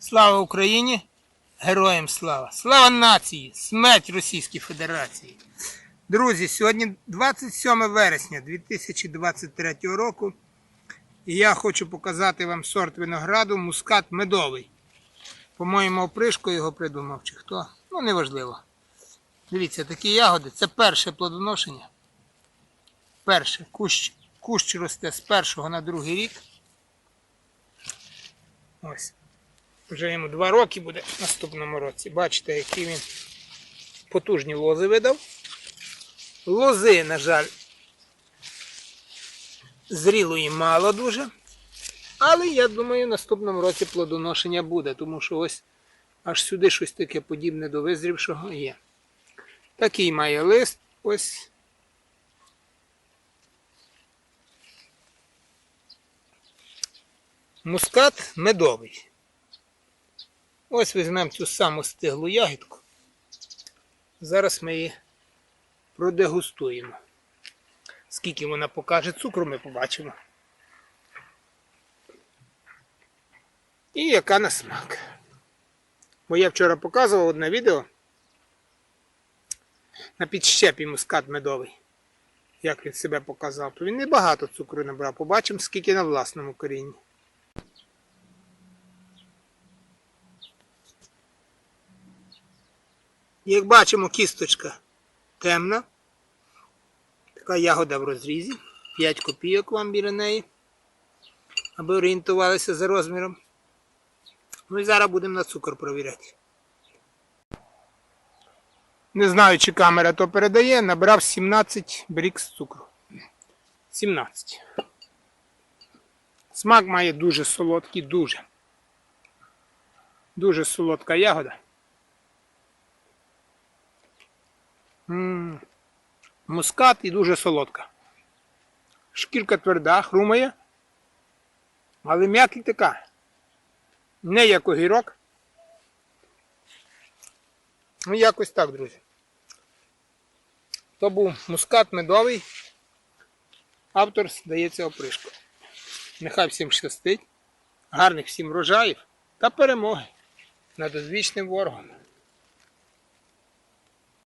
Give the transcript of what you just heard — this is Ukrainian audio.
Слава Україні! Героям слава! Слава нації! Смерть Російській Федерації! Друзі, сьогодні 27 вересня 2023 року. І я хочу показати вам сорт винограду мускат медовий. По-моєму, опришко його придумав чи хто. Ну, неважливо. Дивіться, такі ягоди. Це перше плодоношення. Перше. Кущ, кущ росте з першого на другий рік. Ось. Вже йому два роки буде в наступному році. Бачите, які він потужні лози видав. Лози, на жаль, зрілої мало дуже. Але я думаю, в наступному році плодоношення буде, тому що ось аж сюди щось таке подібне до визрівшого є. Такий має лист. Ось. Мускат медовий. Ось візьмемо цю саму стиглу ягідку. Зараз ми її продегустуємо. Скільки вона покаже цукру, ми побачимо. І яка на смак. Бо я вчора показував одне відео на підщепі мускат медовий. Як він себе показав, то він небагато цукру набрав. Побачимо, скільки на власному корінні. Як бачимо, кісточка темна. Така ягода в розрізі. 5 копійок вам біля неї. Аби орієнтувалися за розміром. Ну і зараз будемо на цукор провіряти. Не знаю, чи камера то передає, набрав 17 брікс цукру. 17. Смак має дуже солодкий, дуже. Дуже солодка ягода. Мускат і дуже солодка. Шкірка тверда, хрумає, але м'який така. Не як огірок. Ну, якось так, друзі. То був мускат медовий. Автор здається опришко. Нехай всім щастить, гарних всім врожаїв та перемоги над одвічним ворогом.